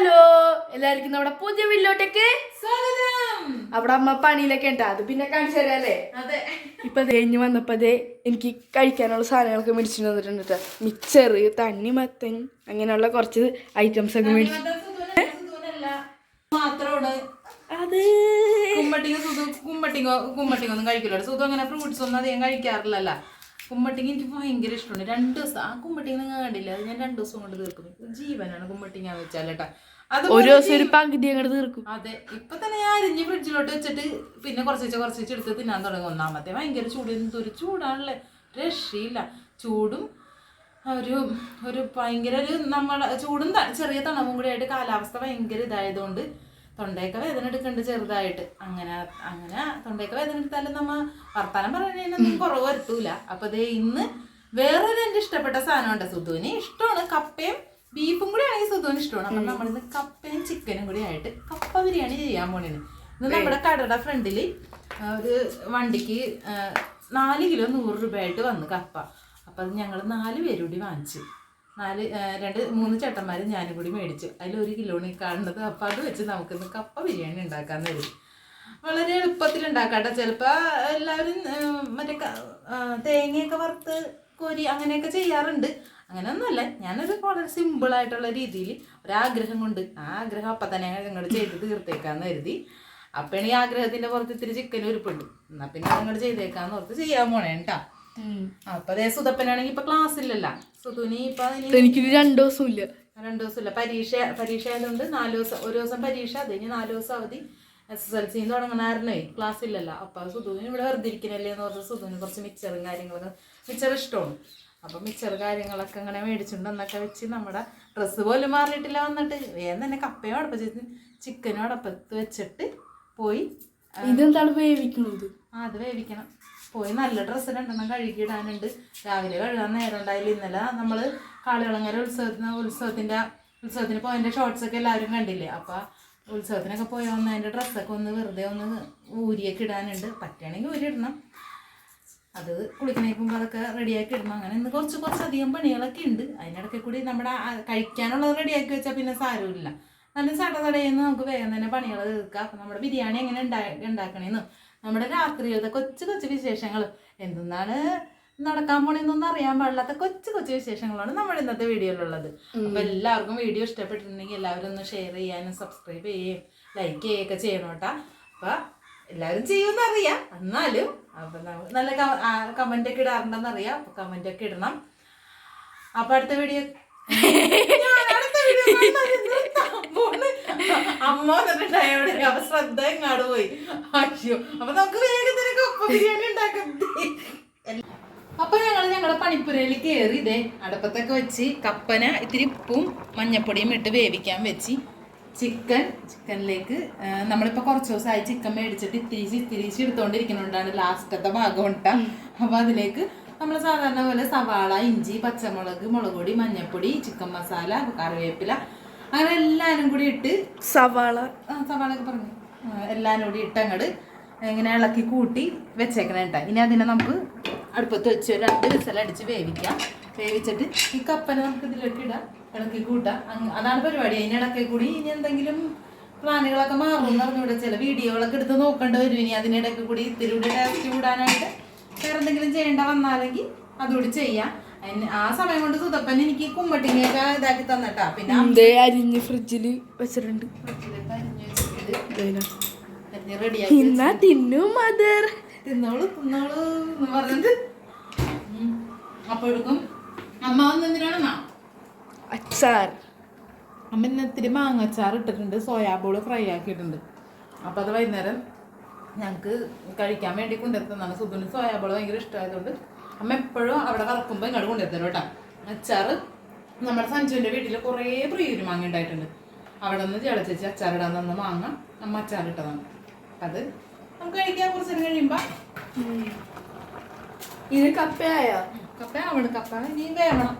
Hello എല്ലാവർക്കും നമ്മുടെ പുതിയ വീട്ടിലോട്ടേക്ക് സ്വാഗതം. അവിടെ അമ്മ പണിയിലൊക്കെ ഉണ്ട്. അത് പിന്നെ കാണിച്ചു തരാല്ലേ അതെ. ഇപ്പൊ കഴിഞ്ഞു വന്നപ്പോ എനിക്ക് കഴിക്കാനുള്ള സാധനങ്ങളൊക്കെ മേടിച്ചു തന്നിട്ടുണ്ട് മിക്സർ തണ്ണി മത്തൻ അങ്ങനെയുള്ള കുറച്ച് ഐറ്റംസ് ഒക്കെ മേടിച്ചു അത്. കുമ്മട്ടിങ്ങ സുധു കുമ്മട്ടിങ്ങോ കുമ്മട്ടിങ്ങ ഒന്നും കഴിക്കില്ല സുധു അങ്ങനെ ഫ്രൂട്ട്സ് ഒന്നും അധികം കഴിക്കാറില്ലല്ല. കുമ്മട്ടിങ്ങ എനിക്ക് ഭയങ്കര ഇഷ്ടമാണ് രണ്ട് ദിവസം ആ കുമ്മട്ടിങ്ങ നിങ്ങൾ കണ്ടില്ല? അത് ഞാൻ രണ്ട് ദിവസം കൊണ്ട് തീർക്കും. ജീവനാണ് കുമ്മട്ടിങ്ങ വെച്ചാൽ കേട്ടാ. അത് ഒരു ദിവസം ഒരു പകുതി അങ്ങോട്ട് തീർക്കും. അതെ. ഇപ്പൊ തന്നെ ഞാൻ അരിഞ്ഞ് ഫ്രിഡ്ജിലോട്ട് വെച്ചിട്ട് പിന്നെ കുറച്ച് കുറച്ച് എടുത്ത് തിന്നാൻ തുടങ്ങി. ഒന്നാമത്തെ ഭയങ്കര ചൂട്. എന്തൊരു ചൂടാണല്ലേ? രക്ഷയില്ല. ചൂടും ഒരു ഒരു ഭയങ്കര ഒരു നമ്മുടെ ചൂടും ചെറിയ തണവും കൂടി ആയിട്ട് കാലാവസ്ഥ ഭയങ്കര ഇതായതുകൊണ്ട് തൊണ്ടയൊക്കെ വേദന എടുക്കുന്നുണ്ട് ചെറുതായിട്ട്. അങ്ങനെ അങ്ങനെ തൊണ്ടയൊക്കെ വേദന എടുത്താലും നമ്മ വർത്താനം പറയുന്നതിനൊന്നും കുറവ് വരുത്തൂല. അപ്പൊ ദേ ഇന്ന് വേറൊരു എന്റെ ഇഷ്ടപ്പെട്ട സാധനമുണ്ട് സുധുവിന് ഇഷ്ടമാണ്. കപ്പയും ബീഫും കൂടി ആണെങ്കിൽ സുധുവിന് ഇഷ്ടമാണ്. അപ്പൊ നമ്മളിന്ന് കപ്പയും ചിക്കനും കൂടി ആയിട്ട് കപ്പ ബിരിയാണി ചെയ്യാൻ പോണേന് ഇന്ന് നമ്മുടെ കടയുടെ ഫ്രണ്ടിൽ ഒരു വണ്ടിക്ക് നാല് കിലോ നൂറ് രൂപയായിട്ട് വന്ന് കപ്പ. അപ്പൊ അത് ഞങ്ങൾ നാല് പേരുകൂടി വാങ്ങിച്ചു. നാല് രണ്ട് മൂന്ന് ചേട്ടന്മാരും ഞാനും കൂടി മേടിച്ചു. അതിൽ ഒരു കിലോണി കാണുന്നത്. അപ്പം അത് വെച്ച് നമുക്കിന്ന് കപ്പ ബിരിയാണി ഉണ്ടാക്കാൻ വരും വളരെ എളുപ്പത്തിൽ ഉണ്ടാക്കാട്ടെ. ചിലപ്പോൾ എല്ലാവരും മറ്റേ തേങ്ങയൊക്കെ വറുത്ത് കോരി അങ്ങനെയൊക്കെ ചെയ്യാറുണ്ട്. അങ്ങനെയൊന്നുമല്ല. ഞാനത് വളരെ സിമ്പിളായിട്ടുള്ള രീതിയിൽ ഒരാഗ്രഹം കൊണ്ട് ആ ആഗ്രഹം അപ്പം തന്നെ നിങ്ങൾ ചെയ്ത് തീർത്തേക്കാന്ന് കരുതി. അപ്പം ഈ ആഗ്രഹത്തിന്റെ പുറത്ത് ഇത്തിരി ചിക്കൻ ഉരുപ്പുണ്ട്. എന്നാ പിന്നെ അങ്ങോട്ട് ചെയ്തേക്കാന്ന് ഓർത്ത് ചെയ്യാൻ പോണേ കേട്ടാ അപ്പൊ അതേ സുതപ്പനാണെങ്കിൽ ഇപ്പൊ ക്ലാസ് ഇല്ലല്ലോ. സുധുനി ഇപ്പൊ ഇനി എനിക്ക് രണ്ടു ദിവസം ഇല്ല രണ്ടു ദിവസം ഇല്ല പരീക്ഷ പരീക്ഷ ആയതുകൊണ്ട് നാല് ദിവസം ഒരു ദിവസം പരീക്ഷ അത് കഴിഞ്ഞ് നാല് ദിവസം അവധി. എസ് എസ് എൽ സി തുടങ്ങണായിരുന്നേ ക്ലാസ് ഇല്ലല്ലോ. അപ്പൊ സുധുവിന് ഇവിടെ വെറുതെ ഇരിക്കണല്ലേ എന്ന് പറഞ്ഞാൽ സുധുവിന് കുറച്ച് മിക്സറും കാര്യങ്ങളൊക്കെ മിക്സർ ഇഷ്ടമാണ്. അപ്പൊ മിക്സർ കാര്യങ്ങളൊക്കെ അങ്ങനെ മേടിച്ചിട്ടുണ്ടെന്നൊക്കെ വെച്ച് നമ്മുടെ ഡ്രസ്സ് പോലും മാറിയിട്ടില്ല വന്നിട്ട്. വേഗം തന്നെ കപ്പയും അടപ്പച്ച് ചിക്കനും അടപ്പത്ത് വെച്ചിട്ട് പോയി ഇതെന്താണ് വേവിക്കുന്നത് ആ അത് വേവിക്കണം. പോയി നല്ല ഡ്രസ്സ് രണ്ടെണ്ണം കഴുകിയിടാനുണ്ട് രാവിലെ കഴുകാൻ നേരം ഉണ്ടായില്ല. ഇന്നലെ നമ്മൾ കാളികളങ്ങര ഉത്സവത്തിന് ഉത്സവത്തിന്റെ ഉത്സവത്തിന് പോയതിന്റെ ഒക്കെ എല്ലാവരും കണ്ടില്ലേ? അപ്പോൾ ഉത്സവത്തിനൊക്കെ പോയി വന്ന് അതിന്റെ ഡ്രസ്സൊക്കെ ഒന്ന് വെറുതെ ഒന്ന് ഊരിയൊക്കെ ഇടാനുണ്ട്. പറ്റുകയാണെങ്കിൽ ഊരി ഇടണം. അത് കുളിക്കണേക്ക് മുമ്പ് അതൊക്കെ റെഡിയാക്കി ഇടണം അങ്ങനെ ഇന്ന് കുറച്ച് കുറച്ച് അധികം പണികളൊക്കെ ഉണ്ട്. അതിനിടയ്ക്ക് കൂടി നമ്മുടെ കഴിക്കാനുള്ളത് റെഡിയാക്കി വെച്ചാൽ പിന്നെ സാരമില്ല. നല്ല സട സടയെന്ന് നമുക്ക് വേഗം തന്നെ പണികൾ തീർക്കാം. അപ്പം നമ്മുടെ ബിരിയാണി എങ്ങനെ ഉണ്ടാ ഉണ്ടാക്കണേന്നും നമ്മുടെ രാത്രിയിലത്തെ കൊച്ചു കൊച്ചു വിശേഷങ്ങൾ. എന്തെന്നാണ് നടക്കാൻ പോണെന്നൊന്നും അറിയാൻ പാടില്ലാത്ത കൊച്ചു കൊച്ചു വിശേഷങ്ങളാണ് നമ്മൾ ഇന്നത്തെ വീഡിയോയിലുള്ളത്. അപ്പൊ എല്ലാവർക്കും വീഡിയോ ഇഷ്ടപ്പെട്ടിട്ടുണ്ടെങ്കിൽ എല്ലാവരും ഒന്ന് ഷെയർ ചെയ്യാനും സബ്സ്ക്രൈബ് ചെയ്യുകയും ലൈക്ക് ചെയ്യുകയൊക്കെ ചെയ്യണം കേട്ടാ. അപ്പൊ എല്ലാവരും ചെയ്യുമെന്ന് അറിയാം എന്നാലും അപ്പൊ നല്ല കമന്റ് ഒക്കെ ഇടാറുണ്ടെന്ന് അറിയാം അപ്പൊ കമന്റ് ഒക്കെ ഇടണം. അപ്പൊ അടുത്ത വീഡിയോ അടുത്ത വീഡിയോ അമ്മ വന്നിട്ടുണ്ടായോടെ അപ്പൊ ശ്രദ്ധ എങ്ങാട് പോയി. അയ്യോ അപ്പൊ നമുക്ക് വേഗത്തിൽ കപ്പ ബിരിയാണി ഉണ്ടാക്കാം. അപ്പൊ ഞങ്ങൾ ഞങ്ങളുടെ പണിപ്പുരയിൽ കയറി ഇതേ അടുപ്പത്തൊക്കെ വെച്ച് കപ്പന ഇത്തിരി ഉപ്പും മഞ്ഞപ്പൊടിയും ഇട്ട് വേവിക്കാൻ വെച്ച് ചിക്കൻ ചിക്കനിലേക്ക് നമ്മളിപ്പോൾ കുറച്ച് ദിവസമായി ചിക്കൻ മേടിച്ചിട്ട് ഇത്തിരിച്ച് ഇത്തിരിച്ച് എടുത്തുകൊണ്ടിരിക്കുന്നുണ്ടാണ് ലാസ്റ്റത്തെ ഭാഗം ഉണ്ടാ. അപ്പൊ അതിലേക്ക് നമ്മൾ സാധാരണ പോലെ സവാള ഇഞ്ചി പച്ചമുളക് മുളക് പൊടി മഞ്ഞപ്പൊടി ചിക്കൻ മസാല കറിവേപ്പില അങ്ങനെ എല്ലാവരും കൂടി ഇട്ട് സവാള. സവാള ഒക്കെ പറഞ്ഞു. എല്ലാരും എല്ലാവരും കൂടി ഇട്ട് അങ്ങോട്ട് ഇങ്ങനെ ഇളക്കി കൂട്ടി വെച്ചേക്കണം കേട്ടോ ഇനി അതിനെ നമുക്ക് അടുപ്പത്ത് വെച്ച് രണ്ട് വിസലടിച്ച് വേവിക്കാം. വേവിച്ചിട്ട് ഈ കപ്പനെ നമുക്ക് ഇതിലേക്ക് ഇടാം. ഇളക്കി കൂട്ടാം. അതാണ് പരിപാടി. അതിനിടയ്ക്ക് കൂടി ഇനി എന്തെങ്കിലും പ്ലാനുകളൊക്കെ മാറും എന്ന് പറഞ്ഞൂടെ ചില വീഡിയോകളൊക്കെ എടുത്ത് നോക്കേണ്ടി വരും. ഇനി അതിനിടയ്ക്ക് കൂടി ഇത്തിരി കൂടി ടേസ്റ്റ് കൂടാനായിട്ട് വേറെ എന്തെങ്കിലും ചെയ്യേണ്ട വന്നാലെങ്കിൽ അതുകൂടി ചെയ്യാം. ആ സമയം കൊണ്ട് സുതപ്പൻ എനിക്ക് കുമ്പട്ടിങ്ങയൊക്കെ ഇതാക്കി തന്നിട്ടാ. പിന്നെ അരിഞ്ഞ് ഫ്രിഡ്ജിൽ വെച്ചിട്ടുണ്ട്. തിന്നാ തിന്നു മദർ തിന്നോളൂ തിന്നോളൂ എന്ന് പറഞ്ഞിട്ട്. ഉം. എടുക്കും. അമ്മ വന്ന് എന്തിനാണെന്നാ അച്ചാർ. അമ്മ ഇന്ന് ഇത്തിരി മാങ്ങച്ചാർ ഇട്ടിട്ടുണ്ട് സോയാബോൾ ഫ്രൈ ആക്കിയിട്ടുണ്ട്. അപ്പൊ അത് വൈകുന്നേരം ഞങ്ങൾക്ക് കഴിക്കാൻ വേണ്ടി കൊണ്ടുവരുന്നതാണ്. സുധുന് സോയാബോൾ ഭയങ്കര ഇഷ്ടമായതുകൊണ്ട് അമ്മ എപ്പോഴും അവിടെ വറക്കുമ്പോൾ ഇങ്ങോട്ട് കൊണ്ടുവരുന്നു കേട്ടോ. അച്ചാറ് നമ്മുടെ സഞ്ജുവിന്റെ വീട്ടിൽ കുറേ പ്രിയൂര് മാങ്ങ ഉണ്ടായിട്ടുണ്ട്. അവിടെ നിന്ന് തിളച്ചേച്ച് അച്ചാറിടാൻ തന്ന മാങ്ങ അമ്മ അച്ചാറിട്ടതാണ് അത് നമുക്ക് കഴിക്കാൻ കുറച്ച് നേരം കഴിയുമ്പോൾ ഇത് കപ്പയായ? കപ്പ അവിടെ കപ്പ ഇനി വേവണം.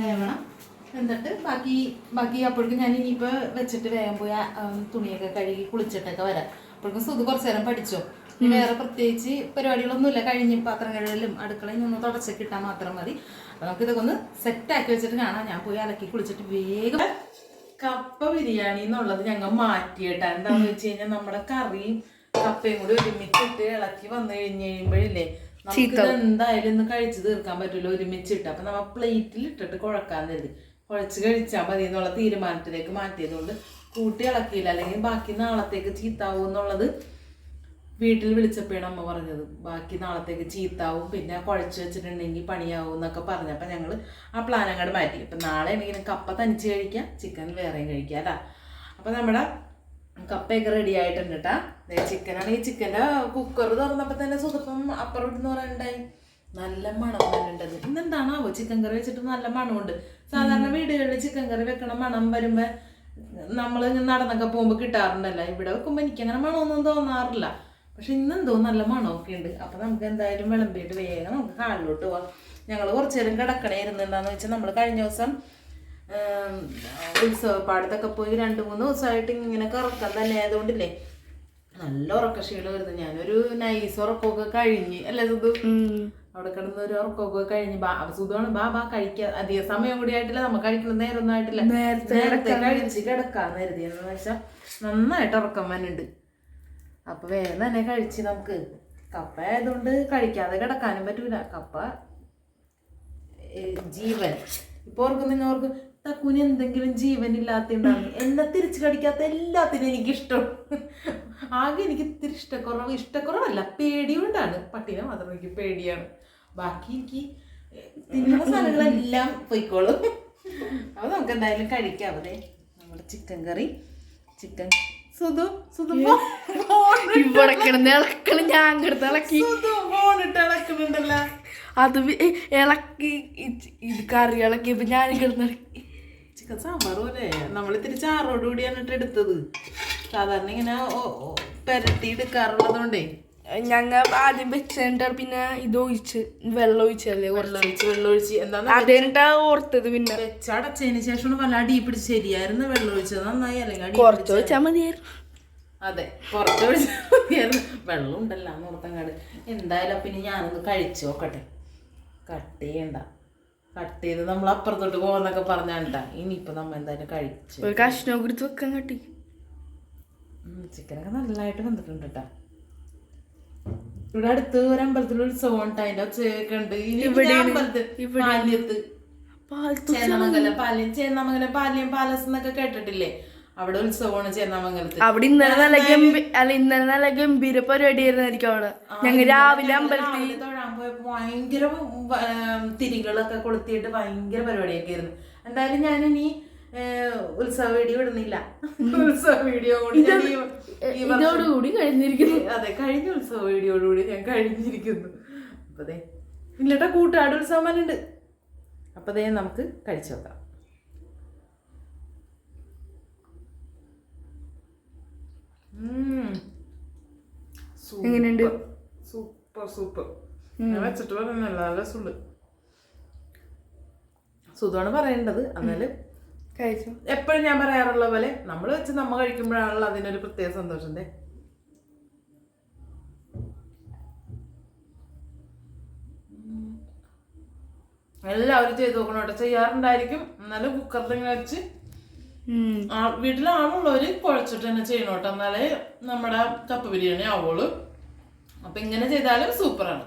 വേവണം. എന്നിട്ട് ബാക്കി ബാക്കി അപ്പോഴേക്കും ഞാൻ ഇനിയിപ്പോൾ വെച്ചിട്ട് വേഗം പോയി തുണിയൊക്കെ കഴുകി കുളിച്ചിട്ടൊക്കെ വരാം. അപ്പോഴേക്കും സുധു കുറച്ച് നേരം പഠിച്ചോ. വേറെ പ്രത്യേകിച്ച് പരിപാടികളൊന്നുമില്ല. കഴിഞ്ഞ് പാത്രം കഴുകലും അടുക്കളയിൽ നിന്ന് തുടച്ചൊക്കെ കിട്ടാൻ മാത്രം മതി. അപ്പൊ നമുക്ക് ഇതൊക്കെ ഒന്ന് സെറ്റാക്കി വെച്ചിട്ട് കാണാം. ഞാൻ പോയി അലക്കി കുളിച്ചിട്ട് വേഗം കപ്പ ബിരിയാണി എന്നുള്ളത് ഞങ്ങൾ മാറ്റിയിട്ടാ. എന്താന്ന് വെച്ച് കഴിഞ്ഞാൽ നമ്മുടെ കറിയും കപ്പയും കൂടി ഒരുമിച്ചിട്ട് ഇളക്കി വന്നു കഴിഞ്ഞ് കഴിയുമ്പോഴില്ലേ നമുക്ക് എന്തായാലും ഇന്ന് കഴിച്ചു തീർക്കാൻ പറ്റില്ല ഒരുമിച്ചിട്ട്. അപ്പൊ നമ്മ പ്ലേറ്റിൽ ഇട്ടിട്ട് കുഴക്കാൻ കരുതി. കുഴച്ച് കഴിച്ചാൽ മതി എന്നുള്ള തീരുമാനത്തിലേക്ക് മാറ്റിയതുകൊണ്ട് കൂട്ടി ഇളക്കിയില്ല. അല്ലെങ്കിൽ ബാക്കി നാളത്തേക്ക് ചീത്താവും എന്നുള്ളത് വീട്ടിൽ വിളിച്ചപ്പോഴാണ് അമ്മ പറഞ്ഞത് ബാക്കി നാളത്തേക്ക് ചീത്താവും പിന്നെ കുഴച്ച് വെച്ചിട്ടുണ്ടെങ്കിൽ പണിയാവും എന്നൊക്കെ പറഞ്ഞു. അപ്പം ഞങ്ങൾ ആ പ്ലാൻ അങ്ങോട്ട് മാറ്റി. അപ്പം നാളെ ആണെങ്കിൽ കപ്പ തനിച്ച് കഴിക്കാം ചിക്കൻ വേറെയും കഴിക്കാം അല്ല അപ്പം നമ്മുടെ കപ്പയൊക്കെ റെഡി ആയിട്ടുണ്ട് കേട്ടാ ചിക്കനാണെങ്കിൽ ചിക്കന്റെ കുക്കർ തുറന്നപ്പോൾ തന്നെ സുഖപ്പം അപ്പുറം എന്ന് പറയുന്നുണ്ടായി നല്ല മണം വരുന്നുണ്ടത് ഇന്നെന്താണാവോ ചിക്കൻ കറി വെച്ചിട്ട് നല്ല മണമുണ്ട്. സാധാരണ വീടുകളിൽ ചിക്കൻ കറി വെക്കണ മണം വരുമ്പോൾ നമ്മൾ നടന്നൊക്കെ പോകുമ്പോൾ കിട്ടാറുണ്ടല്ലോ. ഇവിടെ വെക്കുമ്പോൾ എനിക്കങ്ങനെ മണമൊന്നും തോന്നാറില്ല. പക്ഷെ ഇന്നെന്തോ നല്ല മണമൊക്കെ ഉണ്ട്. അപ്പം നമുക്ക് എന്തായാലും വിളമ്പിയിട്ട് വേഗം നമുക്ക് കാലിലോട്ട് പോവാം. ഞങ്ങൾ കുറച്ചു നേരം കിടക്കണേ ഇരുന്നുണ്ടെന്ന് വെച്ചാൽ നമ്മൾ കഴിഞ്ഞ ദിവസം ഉത്സവപ്പാടത്തൊക്കെ പോയി രണ്ട് മൂന്ന് ദിവസമായിട്ട് ഇങ്ങനെ കറക്കം തന്നെ ആയതുകൊണ്ടില്ലേ? നല്ല ഉറക്കക്ഷീണം വരുന്നു ഞാനൊരു നൈസ് ഉറക്കമൊക്കെ കഴിഞ്ഞ്. അല്ലേ സുധു? അവിടെ കിടന്ന് ഒരു ഉറക്കമൊക്കെ കഴിഞ്ഞ് ബാ സുധുവാണ് ബാ ബാ കഴിക്കുക അധിക സമയം കൂടി ആയിട്ടില്ല. നമ്മൾ കഴിക്കുന്ന നേരമൊന്നും ആയിട്ടില്ല. നേരത്തെ നേരത്തെ കഴിച്ച് കിടക്കാന്ന് കരുതിയെന്ന് വെച്ചാൽ നന്നായിട്ട് ഉറക്കം വന്നുണ്ട് അപ്പൊ വേഗം തന്നെ കഴിച്ച് നമുക്ക്. കപ്പ ആയതുകൊണ്ട് കഴിക്കാതെ കിടക്കാനും പറ്റൂല. കപ്പ ജീവൻ. ഇപ്പൊ ഓർക്കും നിങ്ങൾ ഓർക്കും തക്കുന് എന്തെങ്കിലും ജീവൻ ഇല്ലാത്തണ്ടാണ് എന്നെ തിരിച്ചു കടിക്കാത്ത എല്ലാത്തിനും എനിക്ക് ഇഷ്ടം ആകെ എനിക്ക് ഇത്തിരി ഇഷ്ടക്കുറവ് ഇഷ്ടക്കുറവല്ല പേടിയുണ്ടാണ്. പട്ടിനെ മാത്രം എനിക്ക് പേടിയാണ്. ബാക്കി എനിക്ക് തിന്നുന്ന സാധനങ്ങളെല്ലാം പൊയ്ക്കോളും. അപ്പൊ നമുക്ക് എന്തായാലും കഴിക്കാം. അതെ നമ്മുടെ chicken curry. Chicken Sudhu Sudhu ഇവിടെ കിടന്ന് ഇളക്കണം ഞാൻ കിടന്ന് ഇളക്കി. സുധു ഫോണിട്ട് ഇളക്കുന്നുണ്ടല്ലോ. അത് ഇളക്കി ഇത് കറി ഇളക്കിയപ്പോ ഞാൻ കിടന്ന് ഇളക്കി. ചിക്കൻ സാമ്പാർ പോലെ നമ്മൾ ഇത്തിരി ചാറോട് കൂടിയാണ് എടുത്തത്. സാധാരണ ഇങ്ങനെ പെരട്ടി എടുക്കാറുള്ളതുകൊണ്ടേ. ഞങ്ങൾ ആദ്യം വെച്ചിട്ട് പിന്നെ ഇത് ഒഴിച്ച് വെള്ളം ഒഴിച്ചല്ലേ കുറച്ച്? വെള്ളമൊഴിച്ച് വെള്ളമൊഴിച്ച് എന്താന്ന് അതേട്ടാ ഓർത്തത് പിന്നെ? വെച്ചടച്ചതിന് ശേഷം വല്ല അടി പിടിച്ച് ശരിയായിരുന്നു വെള്ളം ഒഴിച്ചത് നന്നായി അല്ലെങ്കിൽ കുറച്ച് വെച്ചാൽ മതിയായിരുന്നു. അതെ കുറച്ച് വിളിച്ചു വെള്ളം ഉണ്ടല്ലോ നോർത്തങ്ങാട് എന്തായാലും പിന്നെ ഞാനൊന്ന് കഴിച്ചു നോക്കട്ടെ. കട്ട് ചെയ്യണ്ട. കട്ട് ചെയ്ത് നമ്മൾ അപ്പുറത്തോട്ട് പോകുന്നൊക്കെ പറഞ്ഞാണ്ട. ഇനിയിപ്പോ നമ്മ എന്തായാലും കഴിച്ചു കഷ്ണം കൊടുത്ത് വെക്കാൻ കട്ടി ചിക്കനൊക്കെ നല്ലതായിട്ട് വന്നിട്ടുണ്ട് കേട്ടാ ഇവിടെ അടുത്ത് ഒരു അമ്പലത്തിൽ ഉത്സവം ഉണ്ട്. അതിന്റെ ഉണ്ട്. അമ്പലത്തിൽ പാല്യത്ത്. ചേന്നമംഗലം പാല്യം ചേന്നമംഗലം പാല്യം പാലസ് എന്നൊക്കെ കേട്ടിട്ടില്ലേ? അവിടെ ഉത്സവമാണ് ചേന്നമംഗലത്ത്. അവിടെ ഇന്നലെ നല്ല അല്ല ഇന്നലെ നല്ല ഗംഭീര പരിപാടി ആയിരുന്നായിരിക്കും അവിടെ ഞങ്ങൾ രാവിലെ അമ്പലത്തിൽ തൊഴാൻ പോയപ്പോ ഭയങ്കര തിരികളൊക്കെ കൊളുത്തിയിട്ട് ഭയങ്കര പരിപാടിയൊക്കെ ആയിരുന്നു. എന്തായാലും ഞാൻ ഇനി ഉത്സവ വീഡിയോ ഇടുന്നില്ല. ഉത്സവ വീഡിയോ ഇതോടുകൂടി കഴിഞ്ഞിരിക്കുന്നു. അതെ കഴിഞ്ഞ ഉത്സവ വീഡിയോടുകൂടി ഞാൻ കഴിഞ്ഞിരിക്കുന്നു. അപ്പൊ ദേ ഇല്ലട്ടാ കൂട്ടാട് ഉത്സവം ഉണ്ട് അപ്പൊ ദേ നമുക്ക് കഴിച്ചു നോക്കാം. സൂപ്പർ. എങ്ങനെയുണ്ട്? Super super. ഞാൻ വെച്ചിട്ട് പറഞ്ഞ നല്ല രസമുണ്ട് സുഖമാണ് പറയേണ്ടത്. എന്നാലും കഴിച്ചു. എപ്പോഴും ഞാൻ പറയാറുള്ള പോലെ നമ്മൾ വെച്ച് നമ്മൾ കഴിക്കുമ്പോഴാണല്ലോ അതിനൊരു പ്രത്യേക സന്തോഷം. എല്ലാവരും ചെയ്ത് നോക്കണം കേട്ടോ. ചെയ്യാറുണ്ടായിരിക്കും. എന്നാലും കുക്കറിൽ ഇങ്ങനെ വെച്ച് വീട്ടിലാണുള്ളവര് കുഴച്ചിട്ട് തന്നെ ചെയ്യണം കേട്ടോ. എന്നാലേ നമ്മുടെ കപ്പ ബിരിയാണി ആവുള്ളൂ. അപ്പൊ ഇങ്ങനെ ചെയ്താലും സൂപ്പറാണ്.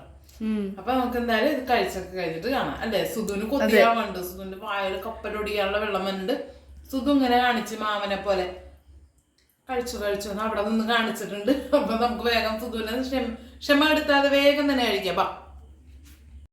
അപ്പൊ നമുക്ക് എന്തായാലും ഇത് കഴിച്ചൊക്കെ കഴിഞ്ഞിട്ട് കാണാം. അല്ലെ? സുധുവിന് കൊത്തിയാവുണ്ട് സുധുവിന്റെ വായിൽ കപ്പലൊടിയാനുള്ള വെള്ളം വന്നിട്ട് സുധു ഇങ്ങനെ കാണിച്ച് മാമനെ പോലെ കഴിച്ചു കഴിച്ചു അവിടെ നിന്ന് കാണിച്ചിട്ടുണ്ട്. അപ്പൊ നമുക്ക് വേഗം സുധുവിനെ ക്ഷമ ക്ഷമ എടുത്താതെ വേഗം തന്നെ കഴിക്കാം.